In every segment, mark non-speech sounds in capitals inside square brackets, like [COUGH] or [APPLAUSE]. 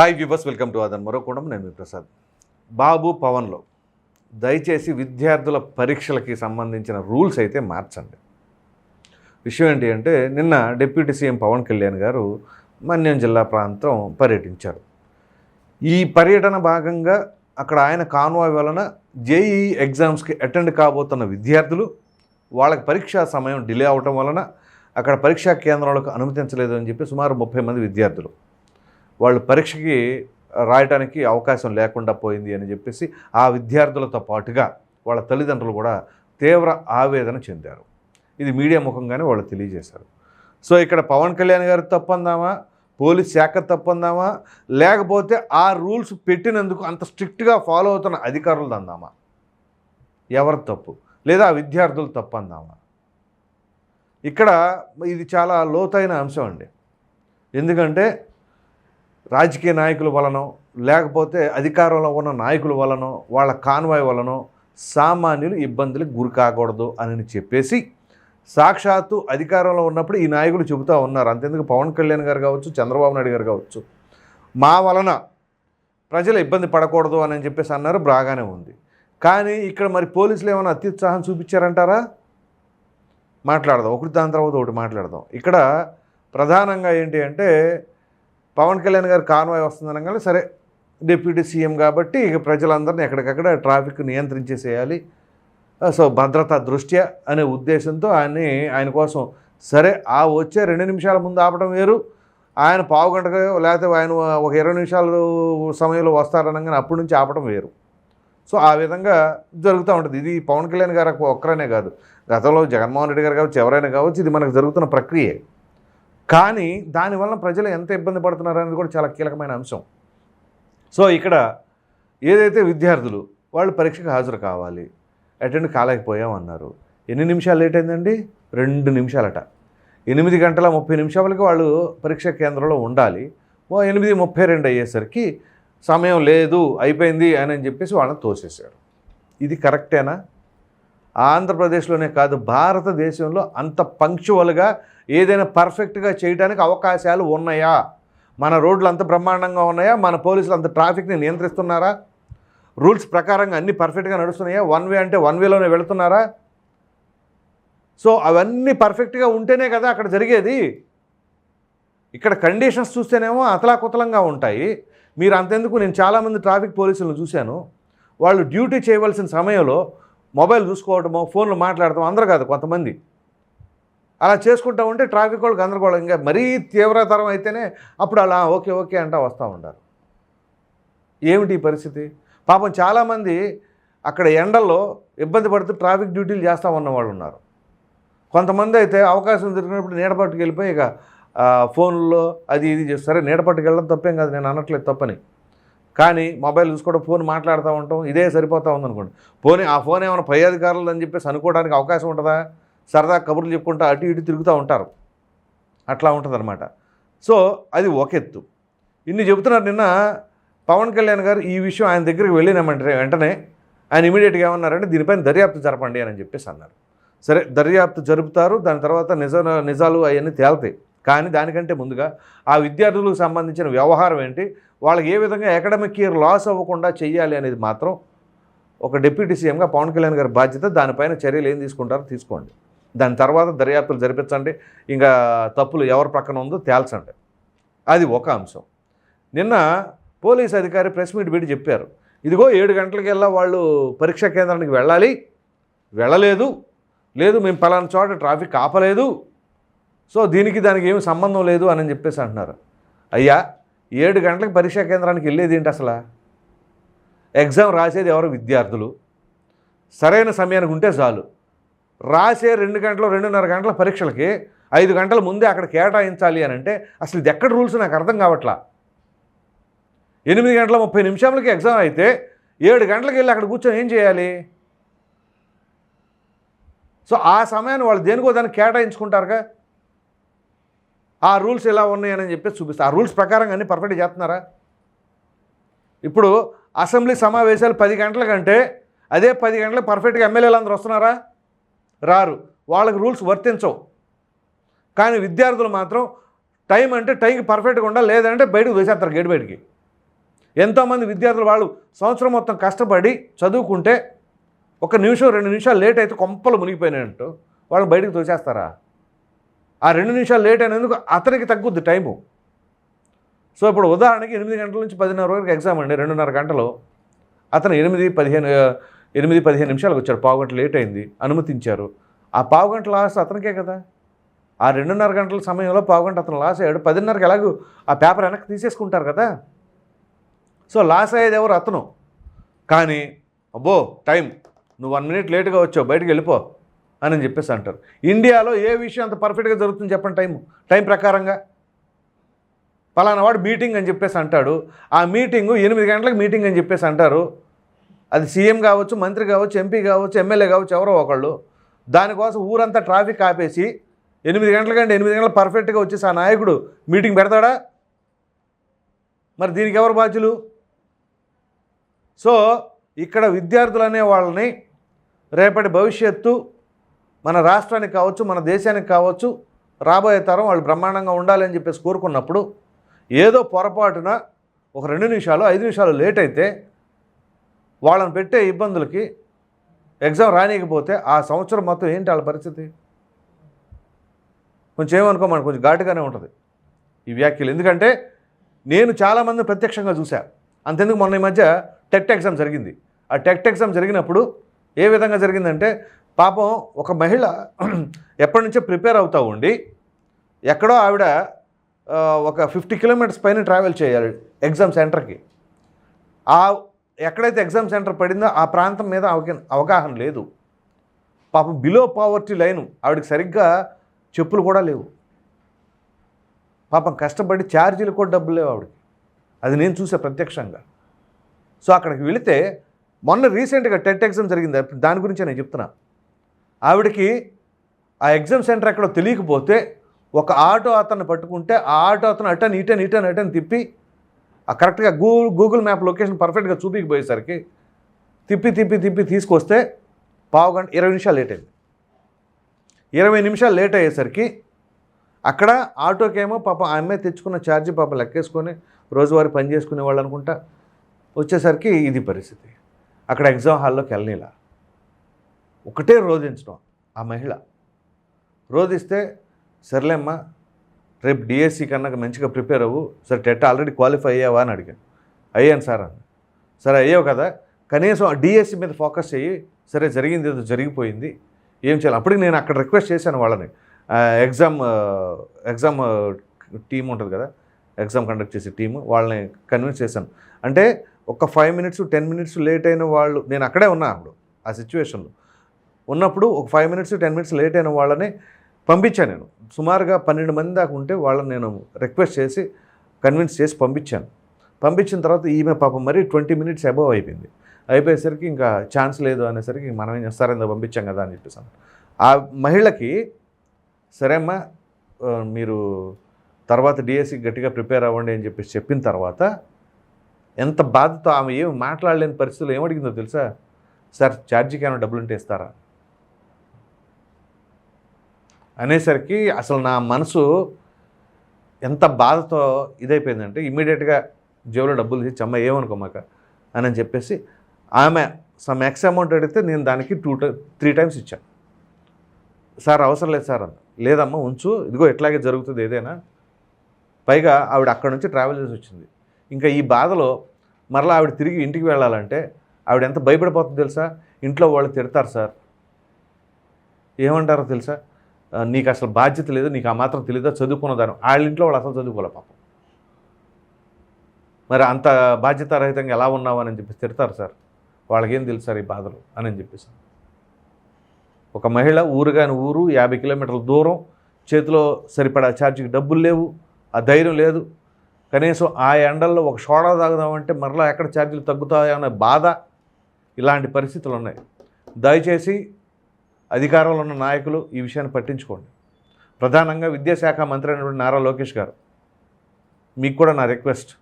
Hi viewers welcome to అదన్ కూడా నేను మీ ప్రసాద్. బాబు పవన్లో దయచేసి విద్యార్థుల పరీక్షలకి సంబంధించిన రూల్స్ అయితే మార్చండి. విషయం ఏంటి అంటే నిన్న డిప్యూటీ సీఎం పవన్ కళ్యాణ్ గారు మన్యం జిల్లా ప్రాంతం పర్యటించారు. ఈ పర్యటన భాగంగా అక్కడ ఆయన కాన్వాయ్ వలన జేఈ ఎగ్జామ్స్కి అటెండ్ కాబోతున్న విద్యార్థులు వాళ్ళకి పరీక్షా సమయం డిలే అవటం వలన అక్కడ పరీక్షా కేంద్రాలకు అనుమతించలేదు అని చెప్పి సుమారు ముప్పై మంది విద్యార్థులు వాళ్ళు పరీక్షకి రాయటానికి అవకాశం లేకుండా పోయింది అని చెప్పేసి ఆ విద్యార్థులతో పాటుగా వాళ్ళ తల్లిదండ్రులు కూడా తీవ్ర ఆవేదన చెందారు. ఇది మీడియా ముఖంగానే వాళ్ళు తెలియజేశారు. సో ఇక్కడ పవన్ కళ్యాణ్ గారు తప్పందామా? పోలీస్ శాఖ తప్పందామా? లేకపోతే ఆ రూల్స్ పెట్టినందుకు అంత స్ట్రిక్ట్గా ఫాలో అవుతున్న అధికారులు అందామా ఎవరి తప్పు? లేదా విద్యార్థులు విద్యార్థులు తప్పందామా? ఇక్కడ ఇది చాలా లోతైన అంశం అండి. ఎందుకంటే రాజకీయ నాయకుల వలనో లేకపోతే అధికారంలో ఉన్న నాయకుల వలనో వాళ్ళ కాన్వాయ్ వలనో సామాన్యులు ఇబ్బందులకు గురి కాకూడదు అని చెప్పేసి సాక్షాత్తు అధికారంలో ఉన్నప్పుడు ఈ నాయకులు చెబుతూ ఉన్నారు. అంతెందుకు? పవన్ కళ్యాణ్ గారు కావచ్చు చంద్రబాబు నాయుడు గారు కావచ్చు. మా వలన ప్రజలు ఇబ్బంది పడకూడదు అని చెప్పేసి అన్నారు బాగానే ఉంది. కానీ ఇక్కడ మరి పోలీసులు ఏమైనా అత్యుత్సాహం చూపించారంటారా? మాట్లాడదాం. ఒకటి దాని తర్వాత ఒకటి మాట్లాడదాం. ఇక్కడ ప్రధానంగా ఏంటి అంటే పవన్ కళ్యాణ్ గారు కాన్వాయ్ వస్తుందనగానే సరే డిప్యూటీ సీఎం కాబట్టి ఇక ప్రజలందరినీ ఎక్కడికక్కడ ట్రాఫిక్ నియంత్రించేసేయాలి. సో భద్రతా దృష్ట్యా అనే ఉద్దేశంతో ఆయన్ని ఆయన కోసం సరే ఆ వచ్చే రెండు నిమిషాల ముందు ఆపడం వేరు. ఆయన పావు గంటగా లేకపోతే ఆయన ఒక ఇరవై నిమిషాలు సమయంలో వస్తారనగానే అప్పటి నుంచి ఆపడం వేరు. సో ఆ విధంగా జరుగుతూ ఉంటుంది. ఇది పవన్ కళ్యాణ్ గారు ఒక్కరనే కాదు. గతంలో జగన్మోహన్ రెడ్డి గారు కావచ్చు ఎవరైనా కావచ్చు ఇది మనకు జరుగుతున్న ప్రక్రియే. కానీ దానివల్ల ప్రజలు ఎంత ఇబ్బంది పడుతున్నారు అనేది కూడా చాలా కీలకమైన అంశం. సో ఇక్కడ ఏదైతే విద్యార్థులు వాళ్ళు పరీక్షకు హాజరు కావాలి అటెండ్ కాలేకపోయామన్నారు ఎన్ని నిమిషాలు లేట్ అయిందండి? రెండు నిమిషాలట. ఎనిమిది గంటల ముప్పై నిమిషాలకి వాళ్ళు పరీక్షా కేంద్రంలో ఉండాలి. ఓ ఎనిమిది ముప్పై రెండు అయ్యేసరికి సమయం లేదు అయిపోయింది అని అని చెప్పేసి వాళ్ళని తోసేశారు. ఇది కరెక్టేనా? ఆంధ్రప్రదేశ్లోనే కాదు భారతదేశంలో అంత పంక్చువల్గా ఏదైనా పర్ఫెక్ట్గా చేయడానికి అవకాశాలు ఉన్నాయా? మన రోడ్లు అంత బ్రహ్మాండంగా ఉన్నాయా? మన పోలీసులు అంత ట్రాఫిక్ని నియంత్రిస్తున్నారా? రూల్స్ ప్రకారంగా అన్నీ పర్ఫెక్ట్గా నడుస్తున్నాయా? వన్ వే అంటే వన్ వేలోనే వెళుతున్నారా? సో అవన్నీ పర్ఫెక్ట్గా ఉంటేనే కదా అక్కడ జరిగేది. ఇక్కడ కండిషన్స్ చూస్తేనేమో అతలాకుతలంగా ఉంటాయి. మీరు అంతెందుకు? నేను చాలామంది ట్రాఫిక్ పోలీసులను చూశాను. వాళ్ళు డ్యూటీ చేయవలసిన సమయంలో మొబైల్ చూసుకోవటమో ఫోన్లు మాట్లాడటం అందరూ కాదు కొంతమంది. అలా చేసుకుంటా ఉంటే ట్రాఫిక్ వాళ్ళు గందరగోళం. ఇంకా మరీ తీవ్రతరం అయితేనే అప్పుడు అలా ఓకే ఓకే అంటా వస్తూ ఉంటారు ఏమిటి ఈ పరిస్థితి? పాపం చాలామంది అక్కడ ఎండల్లో ఇబ్బంది పడుతూ ట్రాఫిక్ డ్యూటీలు చేస్తూ ఉన్న వాళ్ళు ఉన్నారు. కొంతమంది అయితే అవకాశం దొరికినప్పుడు నీడపట్టుకు వెళ్ళిపోయి ఇక ఫోన్లో అది ఇది చేస్తారు. నీడపట్టుకు వెళ్ళడం తప్పేం కాదు నేను అనట్లేదు తప్పని. కానీ మొబైల్ చూసుకోవడం ఫోన్ మాట్లాడుతూ ఉంటాం ఇదే సరిపోతూ ఉందనుకోండి. పోనీ ఆ ఫోన్ ఏమైనా పై అధికారులు అని చెప్పేసి అనుకోవడానికి అవకాశం ఉంటుందా? సరదా కబుర్లు చెప్పుకుంటూ అటు ఇటు తిరుగుతూ ఉంటారు. అట్లా ఉంటుందన్నమాట. సో అది ఒక ఎత్తు. ఇన్ని చెబుతున్నారు నిన్న పవన్ కళ్యాణ్ గారు ఈ విషయం ఆయన దగ్గరికి వెళ్ళినామంటే వెంటనే ఆయన ఇమీడియట్గా ఏమన్నారంటే దీనిపైన దర్యాప్తు జరపండి అని చెప్పేసి అన్నారు. సరే దర్యాప్తు జరుపుతారు దాని తర్వాత నిజ నిజాలు అవన్నీ తేలుతాయి. కానీ దానికంటే ముందుగా ఆ విద్యార్థులకు సంబంధించిన వ్యవహారం ఏంటి? వాళ్ళకి ఏ విధంగా అకాడమిక్ ఇయర్ లాస్ అవ్వకుండా చేయాలి అనేది మాత్రం ఒక డిప్యూటీ సీఎంగా పవన్ కళ్యాణ్ గారి బాధ్యత దానిపైన చర్యలు ఏం తీసుకుంటారో తీసుకోండి. దాని తర్వాత దర్యాప్తులు జరిపించండి. ఇంకా తప్పులు ఎవరి ప్రక్కన ఉందో తేల్చండి. అది ఒక అంశం. నిన్న పోలీస్ అధికారి ప్రెస్ మీట్ పెట్టి చెప్పారు. ఇదిగో ఏడు గంటలకెల్లా వాళ్ళు పరీక్షా కేంద్రానికి వెళ్ళాలి. వెళ్ళలేదు. లేదు మేము పలానా చోట ట్రాఫిక్ ఆపలేదు. సో దీనికి దానికి ఏమి సంబంధం లేదు అని చెప్పేసి అంటున్నారు. అయ్యా ఏడు గంటలకు పరీక్షా కేంద్రానికి వెళ్ళేది ఏంటి అసలు? ఎగ్జామ్ రాసేది ఎవరు విద్యార్థులు? సరైన సమయానికి ఉంటే చాలు. రాసే రెండు గంటలు రెండున్నర గంటల పరీక్షలకి ఐదు గంటల ముందే అక్కడ కేటాయించాలి అని అంటే అసలు ఇది ఎక్కడ రూల్స్ నాకు అర్థం కావట్లా? ఎనిమిది గంటల ముప్పై నిమిషాలకి ఎగ్జామ్ అయితే ఏడు గంటలకు వెళ్ళి అక్కడ కూర్చొని ఏం చేయాలి? సో ఆ సమయాన్ని వాళ్ళు దేనికో దాన్ని కేటాయించుకుంటారుగా? ఆ రూల్స్ ఎలా ఉన్నాయని చెప్పేసి చూపిస్తారు ఆ రూల్స్ ప్రకారంగా అన్నీ పర్ఫెక్ట్ చేస్తున్నారా? ఇప్పుడు అసెంబ్లీ సమావేశాలు పది గంటల కంటే అదే పది గంటలకు పర్ఫెక్ట్గా ఎమ్మెల్యేలు అందరూ వస్తున్నారా? రారు. వాళ్ళకి రూల్స్ వర్తించవు. కానీ విద్యార్థులు మాత్రం టైం అంటే టైంకి పర్ఫెక్ట్గా ఉండాలి లేదంటే బయటకు వేసేస్తారు గేట్ బయటికి. ఎంతోమంది విద్యార్థులు వాళ్ళు సంవత్సరం మొత్తం కష్టపడి చదువుకుంటే ఒక నిమిషం రెండు నిమిషాలు లేట్ అయితే కొంపలు మునిగిపోయినట్టు వాళ్ళని బయటకు తోసేస్తారా? ఆ రెండు నిమిషాలు లేట్ అయినందుకు అతనికి తగ్గుద్ది టైము. సో ఇప్పుడు ఉదాహరణకి ఎనిమిది గంటల నుంచి పదిన్నర వరకు ఎగ్జామ్ అండి రెండున్నర గంటలు. అతను ఎనిమిది పదిహేను ఎనిమిది పదిహేను నిమిషాలకు వచ్చాడు పావు గంట లేట్ అయింది. అనుమతించారు. ఆ పావు గంట లాస్ అతనికే కదా. ఆ రెండున్నర గంటల సమయంలో పావు గంట అతను లాస్ అయ్యాడు. పదిన్నరకి ఎలాగూ ఆ పేపర్ వెనక్కి తీసేసుకుంటారు కదా. సో లాస్ అయ్యేది ఎవరు? అతను. కానీ అబ్బో టైం. నువ్వు వన్ మినిట్ లేట్గా వచ్చావు. బయటకు వెళ్ళిపో అని చెప్పేసి అంటారు. ఇండియాలో ఏ విషయం అంత పర్ఫెక్ట్గా జరుగుతుంది చెప్పండి టైం టైం ప్రకారంగా. పలానా వాడు మీటింగ్ అని చెప్పేసి అంటాడు. ఆ మీటింగు ఎనిమిది గంటలకు మీటింగ్ అని చెప్పేసి అంటారు. అది సీఎం కావచ్చు మంత్రి కావచ్చు ఎంపీ కావచ్చు ఎమ్మెల్యే కావచ్చు ఎవరో ఒకళ్ళు. దానికోసం ఊరంతా ట్రాఫిక్ ఆపేసి ఎనిమిది గంటల కంటే ఎనిమిది గంటలు పర్ఫెక్ట్గా వచ్చేసి ఆ నాయకుడు మీటింగ్ పెడతాడా? మరి దీనికి ఎవరు బాధ్యులు? సో ఇక్కడ విద్యార్థులు అనే వాళ్ళని రేపటి భవిష్యత్తు మన రాష్ట్రానికి కావచ్చు మన దేశానికి కావచ్చు రాబోయే తరం వాళ్ళు బ్రహ్మాండంగా ఉండాలి అని చెప్పేసి కోరుకున్నప్పుడు ఏదో పొరపాటున ఒక రెండు నిమిషాలు ఐదు నిమిషాలు లేట్ అయితే వాళ్ళని పెట్టే ఇబ్బందులకి ఎగ్జామ్ రానియకపోతే ఆ సంవత్సరం మొత్తం ఏంటి వాళ్ళ పరిస్థితి? కొంచెం ఏమనుకో మనకు కొంచెం ఘాటుగానే ఉంటుంది ఈ వ్యాఖ్యలు. ఎందుకంటే నేను చాలామంది ప్రత్యక్షంగా చూశాను అంతెందుకు మొన్న ఈ మధ్య టెట్ ఎగ్జామ్ జరిగింది. ఆ టెట్ ఎగ్జామ్ జరిగినప్పుడు ఏ విధంగా జరిగిందంటే పాపం ఒక మహిళ [CLEARS THROAT] ఎప్పటి నుంచో ప్రిపేర్ అవుతూ ఉండి ఎక్కడో ఆవిడ ఒక ఫిఫ్టీ కిలోమీటర్స్ పైన ట్రావెల్ చేయాలి ఎగ్జామ్ సెంటర్కి. ఆ ఎక్కడైతే ఎగ్జామ్ సెంటర్ పడిందో ఆ ప్రాంతం మీద అవగా అవగాహన లేదు. పాపం బిలో పావర్టీ లైను ఆవిడకి సరిగ్గా చెప్పులు కూడా లేవు. పాపం కష్టపడి ఛార్జీలు కూడా డబ్బులు లేవు ఆవిడకి. అది నేను చూసా ప్రత్యక్షంగా. సో అక్కడికి వెళితే మొన్న రీసెంట్గా టెట్ ఎగ్జామ్ జరిగింది. దాని గురించి నేను చెప్తున్నా. ఆవిడకి ఆ ఎగ్జామ్ సెంటర్ ఎక్కడో తెలియకపోతే ఒక ఆటో అతను పట్టుకుంటే ఆ ఆటో అతను అటన్ ఇటన్ ఇటన్ అటన్ తిప్పి కరెక్ట్గా గూగుల్ గూగుల్ మ్యాప్ లొకేషన్ పర్ఫెక్ట్గా చూపించబోయేసరికి తిప్పి తిప్పి తిప్పి తీసుకొస్తే పావు గంట ఇరవై నిమిషాలు లేట్ అయింది. ఇరవై నిమిషాలు లేట్ అయ్యేసరికి అక్కడ ఆటోకేమో పాపం ఆ అమ్మాయి తెచ్చుకున్న ఛార్జీ పాపం లెక్కేసుకొని రోజువారీ పని చేసుకునే వాళ్ళు అనుకుంటా వచ్చేసరికి ఇది పరిస్థితి. అక్కడ ఎగ్జామ్ హాల్లోకి వెళ్ళనిలా. ఒకటే రోధించడం ఆ మహిళ. రోధిస్తే సర్లేమ్మా రేపు డిఎస్సి కన్నా మంచిగా ప్రిపేర్ అవ్వు. సార్ టెట్ ఆల్రెడీ క్వాలిఫై అయ్యావా అని అడిగాను. అయ్యాను సార్ అన్న సరే అయ్యావు కదా. కనీసం డిఎస్సి మీద ఫోకస్ చెయ్యి. సరే జరిగింది ఏదో జరిగిపోయింది. ఏం చేయాలి? అప్పటికి నేను అక్కడ రిక్వెస్ట్ చేశాను వాళ్ళని. ఎగ్జామ్ ఎగ్జామ్ టీం ఉంటుంది కదా. ఎగ్జామ్ కండక్ట్ చేసే టీము. వాళ్ళని కన్విన్స్ చేశాను. అంటే ఒక five minutes ten minutes late అయిన వాళ్ళు నేను అక్కడే ఉన్నా అప్పుడు ఆ సిచ్యువేషన్లో. ఉన్నప్పుడు ఒక five minutes ten minutes late అయిన వాళ్ళని పంపించాను నేను. సుమారుగా పన్నెండు మంది దాకా ఉంటే వాళ్ళని నేను రిక్వెస్ట్ చేసి కన్విన్స్ చేసి పంపించాను. పంపించిన తర్వాత ఈమె పాపం మరీ ట్వంటీ మినిట్స్ అబవ్ అయిపోయింది. అయిపోయేసరికి ఇంకా ఛాన్స్ లేదు అనేసరికి మనం ఏం చేస్తారని పంపించాం కదా అని చెప్పేసి ఆ మహిళకి సరే అమ్మా మీరు తర్వాత డిఎస్సి గట్టిగా ప్రిపేర్ అవ్వండి అని చెప్పేసి చెప్పిన తర్వాత ఎంత బాధతో ఆమె ఏమి మాట్లాడలేని పరిస్థితులు ఏమడిగిందో తెలుసా? సార్ ఛార్జీకి ఏమైనా డబ్బులు ఉంటే ఇస్తారా? అనేసరికి అసలు నా మనసు ఎంత బాధతో ఇదైపోయిందంటే ఇమ్మీడియట్గా జేబులో డబ్బులు తీసి అమ్మ ఏమనుకోమాక? అని అని చెప్పేసి ఆమె సమ్ ఎక్స్ అమౌంట్ అడిగితే నేను దానికి టూ త్రీ టైమ్స్ ఇచ్చాను. సార్ అవసరం లేదు సార్ అన్న లేదమ్మా ఉంచు. ఇదిగో ఇట్లాగే జరుగుతుంది ఏదైనా. పైగా ఆవిడ అక్కడ నుంచి ట్రావెల్ చేసి వచ్చింది. ఇంకా ఈ బాధలో మరలా ఆవిడ తిరిగి ఇంటికి వెళ్ళాలంటే ఆవిడ ఎంత భయపడిపోతుందో తెలుసా? ఇంట్లో వాళ్ళు తిడతారు సార్. ఏమంటారో తెలుసా? నీకు అసలు బాధ్యత లేదు నీకు ఆ మాత్రం తెలియదా చదువుకున్నదాను వాళ్ళ ఇంట్లో వాళ్ళు అసలు చదువుకోలే పాపం. మరి అంత బాధ్యతారహితంగా ఎలా ఉన్నావు అని చెప్పి తిడతారు సార్. వాళ్ళకేం తెలుసు సార్ ఈ బాధలు అని చెప్పేసి. ఒక మహిళ ఊరు కాని ఊరు యాభై కిలోమీటర్ల దూరం చేతిలో సరిపడా ఛార్జీకి డబ్బులు లేవు ఆ ధైర్యం లేదు. కనీసం ఆ ఎండల్లో ఒక సోడా తాగుదామంటే మరలా ఎక్కడ ఛార్జీలు తగ్గుతాయో అనే బాధ ఇలాంటి పరిస్థితులు ఉన్నాయి. దయచేసి అధికారంలో ఉన్న నాయకులు ఈ విషయాన్ని పట్టించుకోండి. ప్రధానంగా విద్యాశాఖ మంత్రి అయినటువంటి నారా లోకేష్ గారు మీకు కూడా నా రిక్వెస్ట్.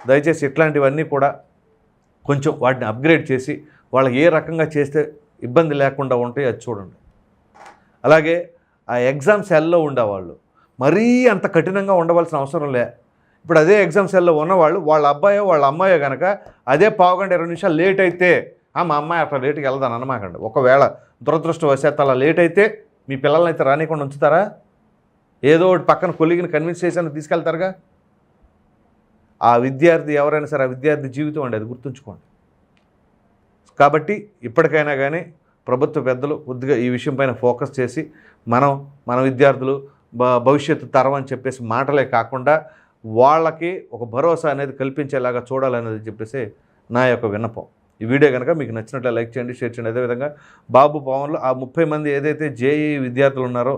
దయచేసి ఇట్లాంటివన్నీ కూడా కొంచెం వాటిని అప్గ్రేడ్ చేసి వాళ్ళకి ఏ రకంగా చేస్తే ఇబ్బంది లేకుండా ఉంటాయి అది చూడండి. అలాగే ఆ ఎగ్జామ్ సెల్లో ఉండేవాళ్ళు మరీ అంత కఠినంగా ఉండవలసిన అవసరం లే. ఇప్పుడు అదే ఎగ్జామ్ సెల్లో ఉన్నవాళ్ళు వాళ్ళ అబ్బాయో వాళ్ళ అమ్మాయో కనుక అదే పావుగంట ఇరవై నిమిషాలు లేట్ అయితే "ఆ, మా అమ్మాయి అట్లా లేట్కి వెళ్దాను అనమాకండి ఒకవేళ దురదృష్టవశాత్తు అలా లేట్ అయితే మీ పిల్లల్ని అయితే రానికుండా ఉంచుతారా? ఏదో ఒకటి పక్కన కొలిగిని కన్విన్స్ చేసాను తీసుకెళ్తారుగా? ఆ విద్యార్థి ఎవరైనా సరే ఆ విద్యార్థి జీవితం అండి అది గుర్తుంచుకోండి. కాబట్టి ఇప్పటికైనా కానీ ప్రభుత్వ పెద్దలు కొద్దిగా ఈ విషయం పైన ఫోకస్ చేసి మనం మన విద్యార్థులు భవిష్యత్తు తరం అని చెప్పేసి మాటలే కాకుండా వాళ్ళకి ఒక భరోసా అనేది కల్పించేలాగా చూడాలనేది చెప్పేసి నా యొక్క విన్నపం. ఈ వీడియో కనుక మీకు నచ్చినట్లు లైక్ చేయండి షేర్ చేయండి. అదేవిధంగా బాబు పవన్లో ఆ ముప్పై మంది ఏదైతే జేఈ విద్యార్థులు ఉన్నారో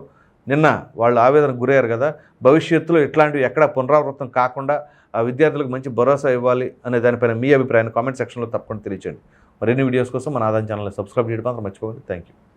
నిన్న వాళ్ళు ఆవేదనకు గురయ్యారు కదా భవిష్యత్తులో ఇట్లాంటివి ఎక్కడ పునరావృతం కాకుండా ఆ విద్యార్థులకు మంచి భరోసా ఇవ్వాలి అనే దానిపైన మీ అభిప్రాయాన్ని కామెంట్ సెక్షన్లో తప్పకుండా తెలియచేయండి. మరిన్ని వీడియోస్ కోసం మన ఆదాయం ఛానల్ని సబ్స్క్రైబ్ చేయడం మాత్రం మర్చిపోకండి థ్యాంక్ యూ